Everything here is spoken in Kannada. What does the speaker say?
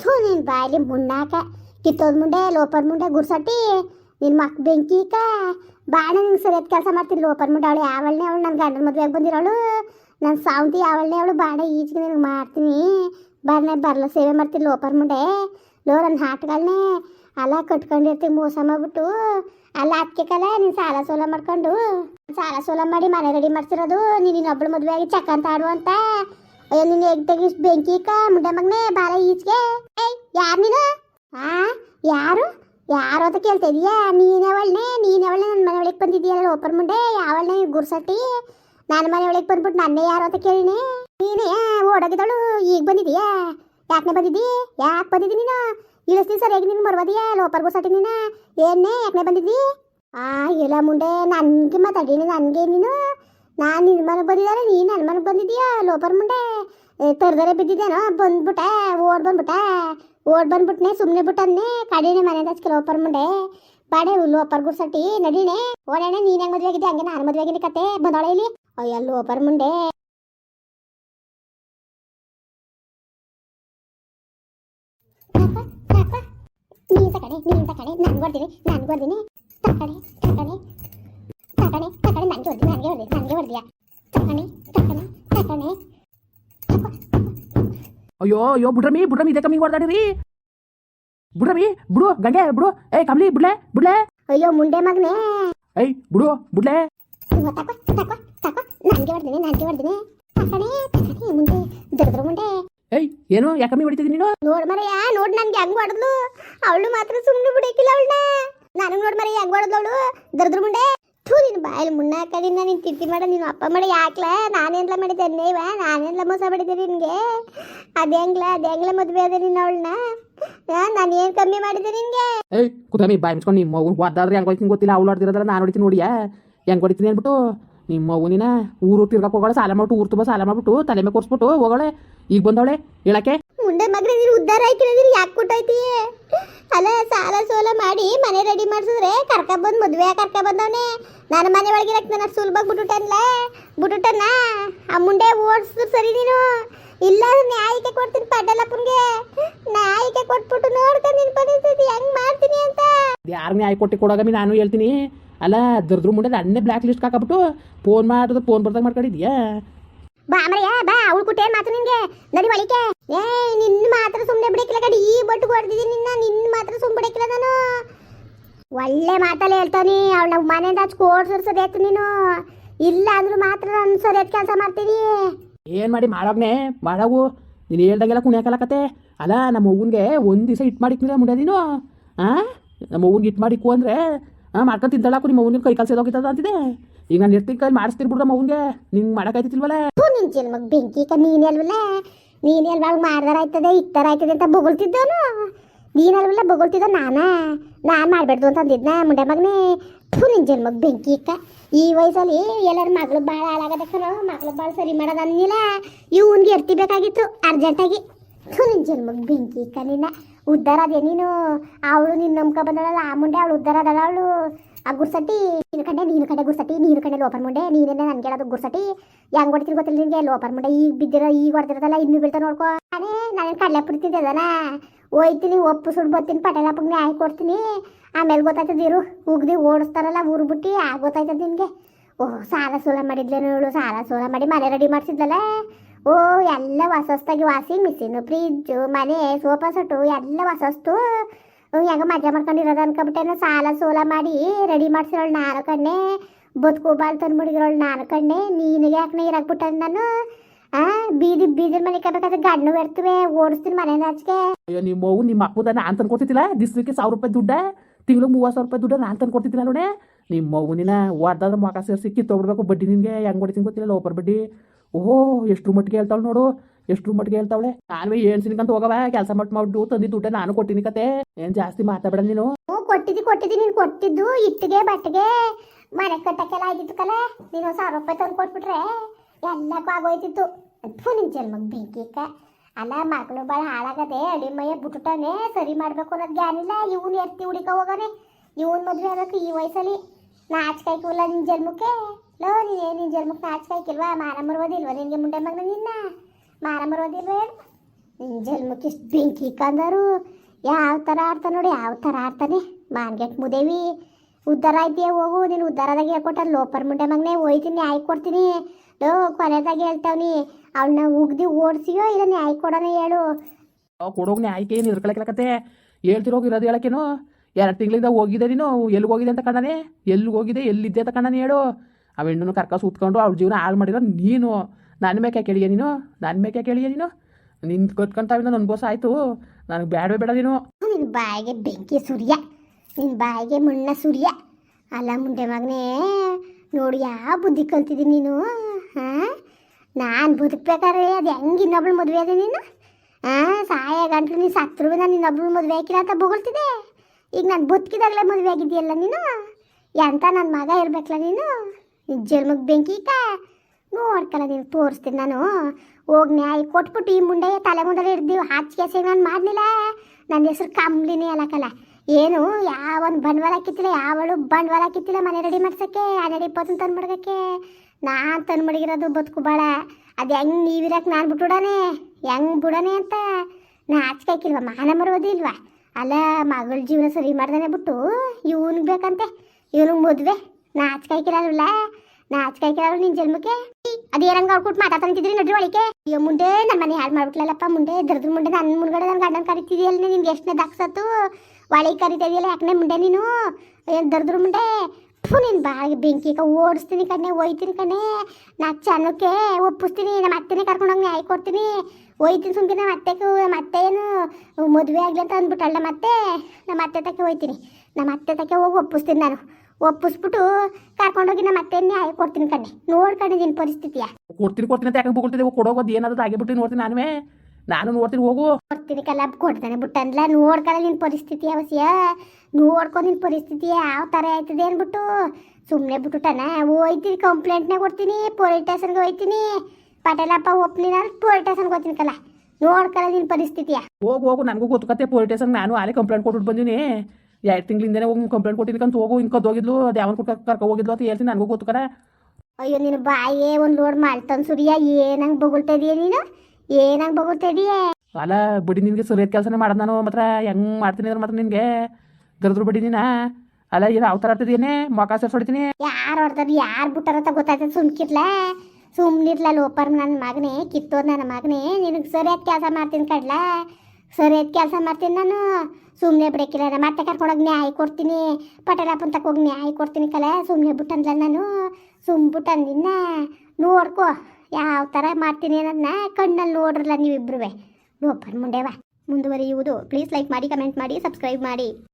ಥೂ ನಿನ್ನ ಬಾಯಲ್ಲಿ ಮುಣ್ಣಾಕ ಕಿತ್ತೋದ್ ಮುಂಡೆ ಲೋಪರ್ ಮುಂಡೆ ಗುರ್ಸಟ್ಟಿ ನಿನ್ನ ಮಕ್ ಬೆಂಕಿಕ ಬಾಣ ನಿಂಗೆ ಸರಿಯಾದ ಕೆಲಸ ಮಾಡ್ತೀನಿ ಲೋಪರ್ ಮುಂಡೆ ಅವಳು ಯಾವಳನೆ ಅವಳು ನನ್ನ ಗಂಡನ ಮದುವೆಗೆ ಬಂದಿರೋಳು ನನ್ನ ಸಾವಂತಿ ಯಾವಳನೆ ಅವಳು ಬಾಣ ಈಚೆಗೆ ನಿನಗೆ ಮಾಡ್ತೀನಿ ಬರ್ನೆ ಬರಲ್ಲ ಸೇವೆ ಮಾಡ್ತೀನಿ ಲೋಪರ್ ಮುಂಡೆ ಲೋ ನನ್ನ ಹಾಟ್ಗಳನ್ನೇ ಅಲ್ಲ ಕಟ್ಕೊಂಡಿರ್ತೀನಿ ಮೋಸ ಮಾಡ್ಬಿಟ್ಟು ಅಲ್ಲ ಕಲ ನೀನು ಸಾಲ ಸೋಲ ಮಾಡ್ಕೊಂಡು ಸಾಲ ಸೋಲ ಮಾಡಿ ಮನೆ ರೆಡಿ ಮಾಡ್ತಿರೋದು ನೀನು ಇನ್ನೊಬ್ಳು ಮದುವೆ ಆಗಿ ಚಕ್ಕ ಅಂತ ಆಡು ಅಂತ ಅಯ್ಯೋ, ನೀನು ಎಗ್ದಾಗ ಇಷ್ಟು ಬೆಂಕಿ ಇಕ್ಕ ಮುಂಡೆ ಮಗನೇ ಬಾರ ಈಚೆಗೆ ಏಯ್, ಯಾರು ನೀನು? ಆ, ಯಾರು? ಯಾರು ಅಂತ ಕೇಳ್ತಾ ಇದೀಯಾ? ನೀನೇ ಅವಳನೆ ನೀನೇ ಅವಳನೆ ನನ್ನ ಮನೆ ಒಳಗೆ ಬಂದಿದ್ದೀಯಲ್ಲ ಓಪನ್ ಮುಂಡೆ ಯಾವಳನೆ ಗುರ್ಸಟ್ಟಿ? ನನ್ನ ಮನೆ ಒಳಗೆ ಬಂದ್ಬಿಟ್ಟು ನನ್ನೇ ಯಾರು ಅಂತ ಕೇಳಿನಿ? ನೀನೇ ಓಡೋಗಿದ್ದಳು, ಈಗ ಬಂದಿದೀಯಾ ಯಾಕೆ ಬಂದಿದ್ದಿ? ಯಾಕೆ ಬಂದಿದ್ದಿ ನೀನು? ಇಳಿಸ್ತೀನಿ ಸರಿಯಾಗಿ ನೀನು ಮರ್ವದಿಯಾ, ಲೋಪರ್ ಗುರ್ಸಟ್ಟಿ ನೀನು? ಏನೇ ಯಾಕನೆ ಬಂದಿದ್ದಿ? ಆ ಇಲ್ಲ ಮುಂಡೆ, ನನಗೆ ಮಾತಾಡಿನಿ ನನಗೆ ನೀನು? ನಾನು ನಿನ್ನ ಮನೆಗೆ ಬಂದಿದ್ದಾರೆ ನೀನು ನನ್ನ ಮನೆಗೆ ಬಂದಿದ್ದೀಯಾ ಲೋಪರ್ ಮುಂಡೆ ತರ್ದರೆ ಬಿದ್ದಿದ್ದೇನೋ? ಬಂದ್ಬಿಟ್ಟೆ, ಓಡ್ ಬಂದ್ಬಿಟ್ಟೆ. ಓಡ್ ಬಂದ್ಬಿಟ್ನೆ ಸುಮ್ಮನೆ ಬಿಟ್ಟನ್ನೆ ಕಡೀನೆ ಮನೆ ಹಚ್ಕೆ ಲೋಪರ್ ಮುಂಡೆ. ಬಾಡೆ, ಲೋಪರ್ ಗುಡ್ಸಟ್ಟಿ ನಡೀಣೆ ಓಡಾಣೆ ನೀನು ಹೆಂಗೆ ಮದುವೆ ಆಗಿದ್ದೆ ಹಂಗೆ ನಾನು ಮದುವೆ ಆಗಿದ್ದೆ ಕತೆ. ಬಂದೋಳೆ ಇಲ್ಲಿ. ಅಯ್ಯ, ಲೋಪರ್ ಮುಂಡೆ. ನೀನ್ ತಕಡೆ ನೀನ್ ತಕಡೆ ನನ್ಗೆ ಹೊಡ್ತೀನಿ ನನ್ಗೆ ಹೊಡ್ತೀನಿ ತಕಡೆ ತಕಡೆ ತಕಣೆ ತಕಣೆ ನನಗೆ ಹೊಡೆದು ನನಗೆ ಹೊಡೆದು ನನಗೆ ಹೊಡೆದಿಯಾ. ತಕಣೆ ತಕಣೆ ತಕಣೆ. ಅಯ್ಯೋ ಅಯ್ಯೋ ಬಿಡ್ರಮಿ ಬಿಡ್ರಮಿ ಇದೆ ಕಮ್ಮಿ ಹೊಡೆದಾಡಿರಿ. ಬಿಡ್ರಮಿ ಬಿಡು ಗಂಗೆ ಬಿಡು. ಏ ಕಮ್ಲಿ ಬಿಡ್ಲೆ ಬಿಡ್ಲೆ. ಅಯ್ಯೋ ಮುಂಡೆ ಮಗನೇ. ಏಯ್ ಬಿಡು ಬಿಡ್ಲೆ. ತಕೋ ತಕೋ ತಕೋ. ನನಗೆ ಹೊಡೆದಿನಿ ನನಗೆ ಹೊಡೆದಿನಿ. ತಕಣೆ ತಕಣೆ ಮುಂದೆ ದರದ್ರ ಮುಂಡೆ ಏಯ್ ಏನು ಯಾಕೆ ಕಮ್ಮಿ ಹೊಡಿತಿದ್ದೀನಿ ನೀನು? ನೋಡ್ ಮರಯ್ಯ ನೋಡ್ ನನ್ಗೆ ಹೆಂಗ್ ಹೊಡೆದ್ಲು. ಅವಳು ಮಾತ್ರ ಸುಮ್ಮನೆ ಬಿಡಕ್ಕಿಲ್ಲ ಅವಳನ್ನ. ನನಗೆ ನೋಡ್ ಮರಯ್ಯ ಹೆಂಗ್ ಹೊಡೆದ್ಲು ಅವಳು. ದರ್ದ್ರ ಮುಂಡೆ ಥೂ ನಿನ್ನ ಬಾಯಲ್ಲಿ ಮುನ್ನಾಕದಿಂದ ನೀನು ತಿಟ್ಟಿ ಮಾಡ ನೀನು ಅಪ್ಪ ಮಾಡಿ ಯಾಕ್ಲ? ನಾನೇನ್ಲ ಮಾಡಿದ್ದೆ? ಅನ್ನೇವ ನಾನೇನ್ಲ ಮೋಸ ಮಾಡಿದ್ದೆ ನಿನಗೆ? ಅದೇ ಹೆಂಗ್ಲ? ಅದೇ ಹೆಂಗ್ಲ ಮದುವೆ ಅದೇ ನಿನ್ನ ಅವಳನ್ನ? ನಾನು ಏನು ಕಮ್ಮಿ ಮಾಡಿದ್ದೆ ನಿನಗೆ? ಏಯ್ ಕುತಮಿ ಬಾಯ್ ಮುಚ್ಕೊಂಡು ನಿಮ್ಮ ಮಗು ಒದ್ದಾದ್ರೆ ಹೆಂಗೆ ಹೋಯ್ತೀನಿ ಗೊತ್ತಿಲ್ಲ? ಅವ್ಳು ಹೊಡ್ದಿರೋದ್ರ ನಾನು ಹೊಡಿತೀನಿ ನೋಡಿಯಾ? ಹೆಂಗೆ ಹೊಡಿತೀನಿ ಅಂದ್ಬಿಟ್ಟು ನಿಮ್ಮ ಮಗುನಿನ ಊರು ತಿರ್ಗಕ್ಕೆ ಹೋಗೋಳೆ ಸಾಲ ಮಾಡ್ಬಿಟ್ಟು ಊರು ತುಂಬ ಸಾಲ ಮಾಡ್ಬಿಟ್ಟು ತಲೆ ಮೇಲೆ ಕೊರ್ಸ್ಬಿಟ್ಟು ಹೋಗೋಳೆ. ಈಗ ಬಂದವಳೆ ಹೇಳಕ್ಕೆ? ಮುಂದೆ ಮಗ್ರೆ ನೀನು ಉದ್ದಾರ ಆಯ್ಕಿಲ್ಲ ಯಾಕೆ ಕೊಟ್ಟೈತಿ ಅಲ್ಲ ಸಾಲ ಸೋಲ ಮಾಡಿ ಮನೆ ರೆಡಿ ಮಾಡಿಸಿದ್ರೆ ಕರ್ಕ ಬಂದು ಮದುವೆ ಕರ್ಕ ಬಂದವನೆ ನನ್ನ ಮನೆ ಒಳಗೆ ಇರಕ್ಕೆ ನನ್ನ ಸುಲಭ ಬಿಟ್ಟುಟನ್ಲ ಬಿಟ್ಟುಟನ್ನ ಆ ಮುಂಡೆ ಓಡಿಸಿದ್ರು ಸರಿ ನೀನು. ಇಲ್ಲ ನ್ಯಾಯಕ್ಕೆ ಕೊಡ್ತೀನಿ ಪಡ್ಡಲಪ್ಪನ್ಗೆ ನ್ಯಾಯಕ್ಕೆ ಕೊಟ್ಬಿಟ್ಟು ನೋಡ್ಕೊಂಡು ನಿನ್ ಪರಿಸ್ಥಿತಿ ಹೆಂಗ್ ಮಾಡ್ತೀನಿ ಅಂತ. ಯಾರು ನ್ಯಾಯ ಕೊಟ್ಟಿ ಕೊಡೋಗಮ್ಮಿ ನಾನು ಹೇಳ್ತೀನಿ. ಅಲ್ಲ ದರ್ದ್ರ ಮುಂಡೆ ಅಣ್ಣೆ ಬ್ಲಾಕ್ ಲಿಸ್ಟ್ ಹಾಕಬಿಟ್ಟು ಫೋನ್ ಮಾಡಿದ್ರೆ ಫೋನ್ ಬರ್ದಾಗ ಮಾಡ್ಕೊಂಡಿದ್ಯಾ? ಬಾ ಅಮರಯ್ಯ ಬಾ ಅವಳು ಕುಟ್ಟೇ ಮಾತು ನಿನ್ಗೆ. ನಡಿ ಒಳಿಕೆ ಏ ನಿನ್ನ ಮಾತ್ರ ಸುಮ್ಮನೆ ಬಿಡಕ್ಕಿಲ್ಲ ಕಡಿ ಈ ಬಟ್ಟು ಹೊಡೆದಿದ್ದೀನಿ ನಿನ್ನ ನಿನ್ನ ಮಾತ್ರ ಸುಮ್ಮನೆ ಬಿಡಕ್ಕಿಲ್ಲ ನಾನು ಒಳ್ಳೆ ಮಾತಲ್ಲಿ ಹೇಳ್ತಾನೆ ಅವಳ ನಾವು ಮನೆಯಿಂದ ಹಚ್ಚಿ ನೀನು. ಇಲ್ಲ ಅಂದ್ರೂ ಮಾತ್ರ ಸರಿಯಾದ ಕೆಲಸ ಮಾಡ್ತೀನಿ. ಏನು ಮಾಡಿ ಮಾಡೋಗ್ನೆ ಮಾಡವು ನೀನು ಹೇಳ್ದಾಗೆಲ್ಲ ಕುಣಿಯಾಕಲಕತೆ ಅಲ್ಲ ನಮ್ಮ ಮಗುನ್ಗೆ ಒಂದು ದಿವಸ ಇಟ್ಟು ಮಾಡಿಕ್ನಿಲ್ಲ ಮುಂದೆ ನೀನು? ಹಾಂ ನಮ್ಮ ಮಗುನ್ಗೆ ಇಟ್ಟು ಮಾಡಿಕ್ಕು ಅಂದರೆ ಹಾಂ ಮಾಡ್ಕೊಂಡು ತಿಂತಾಳಕು ನಿಮ್ಮ ಮಗುನ ಕೈ ಕಾಲು ಹೋಗಿದ್ದ ಅಂತಿದೆ ಈಗ ನಾನು ಇರ್ತೀನಿ ಕೈ ಮಾಡಿಸ್ತಿರ್ಬಿಡ್ರ ಮಗುನ್ಗೆ ನಿಂಗೆ ಮಾಡೋಕ್ಕಾಯ್ತಿಲ್ವಲ್ಲ ನಿನ್ ಜನ್ಮಗ್ ಬೆಂಕಿ ಕ ನೀನೇ ಅಲ್ವಲ್ಲ ನೀನೇ ಅಲ್ವಾ ಮಾಡ್ದಾರ ಆಯ್ತದೆ ಇತ್ತರ ಆಯ್ತದೆ ಅಂತ ಬೊಗಳ್ತಿದ್ದವನು ನೀನಲ್ವಲ್ಲ ಬೊಗಳ್ತಿದ್ದ ನಾನಾ? ನಾನು ಮಾಡಬಾರ್ದು ಅಂತ ಅಂದಿದ್ನ ಮುಂಡೆ ಮಗನೇ? ಫುಲ್ ನಿನ್ ಜನ್ಮಗ್ ಬೆಂಕಿ ಇಕ್ಕ. ಈ ವಯಸ್ಸಲ್ಲಿ ಎಲ್ಲರ ಮಗಳು ಭಾಳ ಹಾಳಾಗದ ಕಣೋ. ಮಗಳು ಭಾಳ ಸರಿ ಮಾಡೋದು ಅನ್ನಿಲ್ಲ ಇವನ್ಗೆ ಎರ್ತಿಬೇಕಾಗಿತ್ತು ಅರ್ಜೆಂಟಾಗಿ. ಫು ನಿನ್ ಜನ್ಮಗ್ ಬೆಂಕಿ ಇಕ್ಕ ನಿನ್ನ. ಉದ್ದಾರ ಅದೇ ನೀನು. ಅವಳು ನಿನ್ನ ನಂಬ್ಕೊ ಬಂದಳಲ್ಲ, ಆ ಮುಂಡೆ ಅವಳು ಉದ್ದಾರ ಅದಳ ಅವಳು. ಆ ಗುರ್ಸಟ್ಟಿ ನೀನು ಕಂಡೆ ನೀನು ಕಂಡೆ ಗುರ್ಸಟ್ಟಿ, ನೀನು ಕಂಡೆ ಲೋಪರ್ ಮುಂಡೆ ನೀನೇನೆ ನನ್ಗೆ ಹೇಳೋದು ಗುರ್ಸಟ್ಟಿ. ಹೆಂಗ್ ಹೊಡ್ತೀನಿ ಗೊತ್ತಿಲ್ಲ ನಿನ್ಗೆ, ಲೋಪರ್ ಮುಂಡೆ ಈಗ ಬಿದ್ದಿರೋ, ಈಗ ಹೊಡೆದಿರೋದಲ್ಲ, ಇನ್ನೂ ಬೀಳ್ತಾ ನೋಡ್ಕೋ. ಅದೇ ನಾನು ಕಡಲೆ ಪುಡ್ತಿದ್ದದನ ಹೋಯ್ತೀನಿ ಒಪ್ಪು ಸುಡ್ ಬತ್ತೀನಿ ಪಟೇಲಪ್ಪಗೆ ನ್ಯಾಯ ಕೊಡ್ತೀನಿ. ಆಮೇಲೆ ಗೊತ್ತಾಯ್ತದ ಇರು, ಉಗ್ದಿ ಓಡಿಸ್ತಾರಲ್ಲ ಊರು ಬಿಟ್ಟು ಆಗ ಗೊತ್ತಾಯ್ತದ ನಿನ್ಗೆ. ಓಹ್ ಸಾಲ ಸೋಲ ಮಾಡಿದ್ಲೇನು ಇವಳು ಸಾಲ ಸೋಲ ಮಾಡಿ ಮನೆ ರೆಡಿ ಮಾಡಿಸಿದ್ಲಲ್ಲ. ಓ, ಎಲ್ಲ ಹೊಸ ಹೊಸ್ದಾಗಿ ವಾಷಿಂಗ್ ಮಿಷಿನು, ಫ್ರಿಜ್ಜು, ಮನೆ, ಸೋಫಾ ಸೆಟ್ಟು, ಎಲ್ಲ ಹೊಸ ಹೊಸ್ತು ಹೆಂಗ ಮಜಾ ಮಾಡ್ಕೊಂಡಿರೋದು ಅನ್ಕೊಬಿಟ್ಟೇನೋ, ಸಾಲ ಸೋಲ ಮಾಡಿ ರೆಡಿ ಮಾಡಿಸಿರೋಳು ನಾನು ಕಣ್ಣೆ ಬದುಕು ಬಾಲ್ ತಂದು ಮುಡಿಗಿರೋಳು ನಾನು ಕಣ್ಣೆ ನೀನು ಯಾಕೆ ಇರಾಕ್ಬಿಟ್ಟ ನಾನು? ಆ ಬೀದಿ ಬೀದಿ ಮನೆ ಕಬೇಕಾದ್ರೆ ಗಣ್ಣು ಬೆರ್ತವೆ ಓಡಿಸ್ತೀನಿ ಮನೆಯಿಂದ ಆಚೆಗೆ ಅಯ್ಯೋ ನಿಮ್ಮ ಮಗು ನಿಮ್ಮ ಅಪ್ಪದ ನಾನು ತಂದು ಕೊಡ್ತಿದ್ದಿಲ್ಲ? ದಿಸ್ಲಿಕ್ಕೆ ಸಾವಿರ ರೂಪಾಯಿ ದುಡ್ಡ ತಿಂಗಳು ಮೂವತ್ತು ಸಾವಿರ ರೂಪಾಯಿ ದುಡ್ಡ ನಾನು ತಂದು ಕೊಡ್ತಿದ್ದಿಲ್ಲ ನೋಡೆ? ನಿಮ್ಮ ಮಗುನಿನ ಹೊಡೆದಾದ್ರೆ ಮೊಕ ಸೇರಿಸಿ ಕಿತ್ತೋಗ್ಬಿಡ್ಬೇಕು ಬಡ್ಡಿ ನಿನಗೆ ಹೆಂಗೆ ಹೊಡಿತೀನಿ ಗೊತ್ತಿಲ್ಲ ಲೋಪರ್ ಬಡ್ಡಿ. ಓಹೋ ಎಷ್ಟು ಮಟ್ಟಿಗೆ ಹೇಳ್ತಾಳೆ ನೋಡು ಎಷ್ಟು ಮಟ್ಟಿಗೆ ಹೇಳ್ತಾವಳೆ. ನಾನು ಏನ್ಸಿನಿಕಂತ ಹೋಗವ ಕೆಲಸ ಮಟ್ ಮಾಡ್ಬಿಟ್ಟು ತಂದಿ ದುಡ್ಡ ನಾನು ಕೊಟ್ಟಿನಿ ಕತೆ. ಏನು ಜಾಸ್ತಿ ಮಾತಾಡಬೇಡ ನೀನು. ಕೊಟ್ಟಿದ್ದು ಕೊಟ್ಟಿದ್ದಿ ನೀನು ಕೊಟ್ಟಿದ್ದು ಇಟ್ಟಿಗೆ ಬಟ್ಟೆಗೆ. ಮನೆ ಕಟ್ಟಕ್ಕೆಲ್ಲ ಆಗಿತ್ತು ಕಲೆ ನೀನು ಸಾವಿರ ರೂಪಾಯಿ ತಂದು ಕೊಟ್ಬಿಟ್ರೆ. ಎಲ್ಲಕ್ಕೂ ಆಗೋಯ್ತಿತ್ತು. ಅದ್ಭು ನಿನ್ ಜನ್ಮಗ್ ಬೆಂಕಿಕ್ಕ ಅಲ್ಲ ಮಕ್ಕಳು ಭಾಳ ಹಾಳಾಗದೆ ಅಡಿ ಮೈಯ ಬಿಟ್ಟುಟಾನೆ ಸರಿ ಮಾಡಬೇಕು ಅನ್ನೋದು ಗ್ಯಾನಿಲ್ಲ ಇವನು ಎತ್ತಿ ಹುಡುಕ ಹೋಗೋನೆ. ಇವನ್ ಮದುವೆ ಆಗಬೇಕು ಈ ವಯಸ್ಸಲ್ಲಿ. ನಾಚ್ಕಾಯ್ಕಿಲ್ಲ ನಿನ್ನ ಜನ್ಮಕ್ಕೆ. ಲೋ, ನೀನು ನಿನ್ನ ಜನ್ಮಕ್ಕೆ ನಾಚ್ಕಾಯ್ಕಿಲ್ವಾ ಮಾರ ಮರುವುದಿಲ್ವಾ ನಿನಗೆ ಮುಂಡೆ ಮಗನ ನಿನ್ನ? ಮಾರ ಹೇಳು? ನಿನ್ನ ಜನ್ಮಕ್ಕೆ ಇಷ್ಟು ಬೆಂಕಿ ಕಂದರು. ಯಾವ ಥರ ಆಡ್ತಾನೆ ನೋಡಿ, ಯಾವ ಥರ ಆಡ್ತಾನೆ. ಮಾನ್ಗೆಟ್ ಮುದೇವಿ ಉದ್ಧಾರ ಆಯ್ತೀಯ ಹೋಗು. ನೀನು ಉದ್ಧಾರದಾಗ ಹೇಳ್ಕೊಟ್ಟ ಲೋಪರ್ ಮುಂಡೆ ಮಗನೇ ಹೋಯ್ತೀನಿ, ಆಯ್ಕೊಡ್ತೀನಿ. ಕೊಡ್ತೀನಿ ಲೋ ಕೊನೆದಾಗ ಹೇಳ್ತಾವ್ನಿ ಅವ್ನ ಉಗ್ದಿ ಓಡ್ಸಿಯೋ ಇಲ್ಲ ನ್ಯಾಯ ಕೊಡೋಣ ಹೇಳು. ಕೊಡೋಗಿ ನ್ಯಾಯಕ್ಕೆ ಏನು ಇರ್ಕೊಳಕತ್ತೆ ಹೇಳ್ತಿರೋಗಿ ಇರೋದು ಹೇಳಕ್ಕೇನು? ಎರಡು ತಿಂಗಳಿಂದ ಹೋಗಿದೆ ನೀನು ಎಲ್ಲಿಗೆ ಹೋಗಿದೆ ಅಂತ ಕಣ್ಣನೆ? ಎಲ್ಲಿಗೆ ಹೋಗಿದೆ ಎಲ್ಲಿದ್ದೆ ಅಂತ ಕಣ್ಣನೆ ಹೇಳು. ಅವ ಹೆಣ್ಣು ಕರ್ಕ ಸುತ್ಕೊಂಡು ಅವ್ಳ ಜೀವನ ಹಾಳು ಮಾಡಿರೋ ನೀನು. ನನ್ನ ಮೇಕೆ ಕೇಳಿಯ ನೀನು? ನನ್ನ ಮೇಕೆ ಕೇಳಿಯ ನೀನು? ನಿನ್ನ ಕಟ್ಕೊಂತಾವಿಂದ ನನ್ನ ಬೋಸ ಆಯ್ತು. ನನಗೆ ಬೇಡವೇ ಬೇಡ ನೀನು. ನಿನ್ನ ಬಾಯಿಗೆ ಬೆಂಕಿ ಸುರಿಯ ನಿನ್ನ ಬಾಯಿಗೆ ಮಣ್ಣ ಸೂರ್ಯ. ಅಲ್ಲ ಮುಂಡೆ ಮಗನೇ ನೋಡಿ ಯಾವ ಬುದ್ಧಿ ಕಲ್ತಿದ್ದೀನಿ ನೀನು. ಹಾಂ ನಾನು ಬದುಕ್ಬೇಕಾದ್ರೆ ಅದು ಹೆಂಗೆ ಇನ್ನೊಬ್ಳು ಮದುವೆ ಅದೇ ನೀನು? ಹಾಂ ಸಾಯ ಗಂಟೆ ನೀನು ಸತ್ರು ನಾನು ಇನ್ನೊಬ್ಳು ಮದುವೆ ಹಾಕಿಲ್ಲ ಅಂತ ಬೊಗಳ್ತಿದ್ದೆ. ಈಗ ನಾನು ಬದುಕಿದಾಗಲೇ ಮದುವೆ ಆಗಿದ್ದೀಯಲ್ಲ ನೀನು? ಎಂತ ನನ್ನ ಮಗ ಇರಬೇಕಲ್ಲ ನೀನು? ಜನ್ಮಕ್ಕೆ ಬೆಂಕಿ ಇಕ್ಕ ನೋಡ್ಕಲ್ಲ ನೀನು, ತೋರಿಸ್ತೀನಿ ನಾನು. ಹೋಗಿ ನ್ಯಾಯ ಕೊಟ್ಬಿಟ್ಟು ಈ ಮುಂಡೆ ತಲೆ ಮುಂದೆ ಹಿಡ್ದೀವಿ ಹಾಚಿಗೆ ನಾನು ಮಾಡಲಿಲ್ಲ. ನನ್ನ ಹೆಸರು ಕಂಬ್ಲಿನೇ ಅಲ್ಲಕಲ್ಲ ಏನು, ಯಾವನ್ ಬಂಡವಾಳ ಹಾಕಿತ್ತಿಲ್ಲ ಯಾವಳು ಬಂಡವಾಳ ಹಾಕಿತ್ತಿಲ್ಲ ಮನೆ ರೆಡಿ ಮಾಡ್ಸಕ್ಕೆ ಹನ್ನೆರಡು ಇಪ್ಪತ್ತು ತಂದು ಮಡಗಕ್ಕೆ. ನಾನು ತಂದು ಮಡಗಿರೋದು ಬದುಕು ಭಾಳ ಅದು ಹೆಂಗೆ ನೀವಿರಕ್ಕೆ ನಾನು ಬಿಟ್ಬಿಡಾನೆ ಹೆಂಗೆ ಬಿಡೋನೆ ಅಂತ? ನಾಚಿಕೆ ಹಾಕಿಲ್ವ? ಮಾನ ಮರೋದಿಲ್ವಾ ಅಲ್ಲ, ಮಗಳ ಜೀವನ ಸರಿ ಮಾಡ್ದಾನೆ ಬಿಟ್ಟು, ಇವನಿಗೆ ಬೇಕಂತೆ. ಇವನಿಗೆ ಮದುವೆ. ನಾಚಿಕೆ ಹಾಕಿರಲ್ವಲ್ಲ? ನಾಚಿಕೆ ಹಾಕಿರಲ್ಲ ನಿನ್ನ ಜನ್ಮಕ್ಕೆ? ಅದೇನಂಗ ಅವ್ಕೊಟ್ಟು ಮಾತಾಡ್ತಿದ್ರಿ ನಡ್ರಿ ಒಳಿಕೆ ಅಯ್ಯೋ ಮುಂದೆ ನನ್ನ ಮನೆ ಹಾಳು ಮಾಡ್ಬಿಟ್ಲಲ್ಲಪ್ಪ ಮುಂದೆ ದರ್ದ್ರ ಮುಂದೆ ನನ್ನ ಮುಂದ್ಗಡೆ ನನ್ನ ಗಂಡನ ಕರಿತಿದ್ಯಲ್ಲ ನಿಮ್ಗೆ ಎಷ್ಟನೇ ದಕ್ಸತ್ತು ಒಳಗೆ ಕರಿತಿದ್ಯಲ್ಲ ಯಾಕನೆ ಮುಂಡೆ ನೀನು? ದರ್ದ್ರ ಮುಂಡೆ. ಫು ನಿನ್ನ ಬಾಯಿಗೆ ಬೆಂಕಿ ಓಡಿಸ್ತೀನಿ ಕಣ್ಣೆ, ಒಯ್ತೀನಿ ಕಣ್ಣೆ. ನಾ ಚೆನ್ನಕ್ಕೆ ಒಪ್ಪಿಸ್ತೀನಿ, ನಮ್ಮ ಅತ್ತೆನೇ ಕರ್ಕೊಂಡೋಗಿ ನ್ಯಾಯ ಕೊಡ್ತೀನಿ. ಒಯ್ತೀನಿ ಸುಮ್ಕಿನ ನಮ್ಮ ಅತ್ತೆಗೆ, ನಮ್ಮ ಅತ್ತೆ ಏನು ಮದುವೆ ಆಗಲಿ ಅಂತ ಅಂದ್ಬಿಟ್ಟಲ್ಲ ಮತ್ತೆ? ನಮ್ಮ ಅತ್ತೆ ತಕ್ಕೆ ಒಯ್ತೀನಿ. ನಮ್ಮ ಅತ್ತೆ ತಕ್ಕೆ ಹೋಗಿ ಒಪ್ಪಿಸ್ತೀನಿ ನಾನು. ಒಪ್ಪಿಸ್ಬಿಟ್ಟು ಕರ್ಕೊಂಡೋಗಿ ನಮ್ಮ ಅತ್ತೆ ನ್ಯಾಯ ಕೊಡ್ತೀನಿ ಕಣ್ಣೆ. ನೋಡ್ಕೊಂಡಿದ್ದೀನಿ ಪರಿಸ್ಥಿತಿಯ. ಕೊಡ್ತೀನಿ ಕೊಡ್ತೀನಿ ಅಂತ ಯಾಕೆ ಬೊಗಳ್ತಿದ್ದೆ? ಕೊಡೋಗೋದು ಏನಾದ್ರು ಆಗಿಬಿಟ್ಟು ಬಿಟ್ಟು ನೋಡ್ತೀನಿ ನಾನುವೇ. ನಾನು ನೋಡ್ತೀನಿ ಹೋಗು. ನೋಡ್ತೀನಿ ಕಲ್ಲ ಕೊಡ್ತಾನೆ ಬಿಟ್ಟಂದ್ಲ. ನೋಡ್ಕಲ್ಲ ನಿನ್ ಪರಿಸ್ಥಿತಿ ಅವಶ್ಯ. ನೋಡ್ಕೊ ನಿನ್ ಪರಿಸ್ಥಿತಿ ಯಾವ ತರ ಆಯ್ತದೆ ಅಂದ್ಬಿಟ್ಟು. ಸುಮ್ಮನೆ ಬಿಟ್ಟುಟನ ಹೋಯ್ತೀನಿ ಕಂಪ್ಲೇಂಟ್ನೇ ಕೊಡ್ತೀನಿ ಪೊಲೀಸ್ ಸ್ಟೇಷನ್ಗೆ ಹೋಯ್ತೀನಿ. ಪಟೇಲಪ್ಪ ಒಪ್ಲಿನ ನಾನು ಪೊಲೀಸ್ ಸ್ಟೇಷನ್ಗೆ ಹೋಗ್ತೀನಿ ಕಲ. ನೋಡ್ಕಲ್ಲ ನಿನ್ನ ಪರಿಸ್ಥಿತಿಯ. ಹೋಗು ಹೋಗು ನನಗೂ ಗೊತ್ತುಕತ್ತೆ ಪೊಲೀಸ್ ಸ್ಟೇಷನ್ ನಾನು ಆಲೇ ಕಂಪ್ಲೇಂಟ್ ಕೊಟ್ಬಿಟ್ಟು ಬಂದೀನಿ. ಎರಡು ತಿಂಗಳಿಂದನೇ ಹೋಗಿ ಕಂಪ್ಲೇಂಟ್ ಕೊಟ್ಟಿದ್ದಕ್ಕೆ ಅಂತ ಹೋಗು ಇನ್ಕದ್ದು ಹೋಗಿದ್ಲು. ಅದು ಯಾವನ್ ಕೊಟ್ಟು ಕರ್ಕೊ ಹೋಗಿದ್ಲು ಅಂತ ಹೇಳ್ತೀನಿ ನನಗೂ ಗೊತ್ತು ಕರ. ಅಯ್ಯೋ ನಿನ್ನ ಬಾಯಿಗೆ ಒಂದು ಲೋಡ್ ಮಾಡ್ತಾನೆ ಸುರಿಯ. ಏನಂಗೆ ಬೊಗಳ್ತಾ ಇದೀಯ ನೀನು? ಏನಂಗೆ ಬೊಗಳ್ತಾ ಇದೀಯ ಅಲ್ಲ ಬಿಡಿ ನಿನಗೆ ಸರಿಯಾದ ಕೆಲಸನೇ ಮಾಡೋದು ನಾನು ಮಾತ್ರ ಹೆಂಗ್ ಮಾಡ್ತೀನಿ ಅಂದ್ರೆ ಮಾತ್ರ ನಿನಗೆ. ದರದ್ರು ಬಿಡಿ ನೀನ. ಅಲ್ಲ ಏನು ಅವತಾರ ಥರ ಆಡ್ತಿದ್ದೀನಿ ಮೊಕ ಸೇರ್ಸಿ ಹೊಡಿತೀನಿ. ಯಾರು ಹೊಡ್ತದ ಯಾರು ಬಿಟ್ಟಾರಂತ ಗೊತ್ತಾಯ್ತದೆ ಸುಮ್ಕಿರ್ಲ ಸುಮ್ನಿರ್ಲ ಲೋಪರ್ ನನ್ನ ಮಗನೇ ಕಿತ್ತೋದ್ ನನ್ನ ಮಗನೇ. ನಿನಗೆ ಸರಿಯಾದ ಕೆಲಸ ಮಾಡ್ತೀನಿ ಕಡ್ಲ ಸರಿಯಾದ ಕೆಲಸ ಮಾಡ್ತೀನಿ ನಾನು. ಸುಮ್ಮನೆ ಬಿಡಕ್ಕಿಲ್ಲ ಮತ್ತೆ ಕರ್ಕೊಂಡೋಗಿ ನ್ಯಾಯ ಕೊಡ್ತೀನಿ. ಪಟೇಲಪ್ಪನ ತಕ ಹೋಗಿ ನ್ಯಾಯ ಕೊಡ್ತೀನಿ ಕಲ. ಸುಮ್ಮನೆ ಬಿಟ್ಟಂದ್ಲ ನಾನು. ಸುಮ್ ಬಿಟ್ಟಂದಿನ್ನ ನೋಡ್ಕೋ. ಯಾವ ಥರ ಮಾಡ್ತೀನಿ ಅನ್ನೋದನ್ನ ಕಣ್ಣಲ್ಲಿ ನೋಡ್ರಲ್ಲ ನೀವಿಬ್ರು ಲೋಪರ್ ಮುಂಡೆವ ಮುಂದುವರಿಯುವುದು. ಪ್ಲೀಸ್ ಲೈಕ್ ಮಾಡಿ ಕಮೆಂಟ್ ಮಾಡಿ ಸಬ್ಸ್ಕ್ರೈಬ್ ಮಾಡಿ.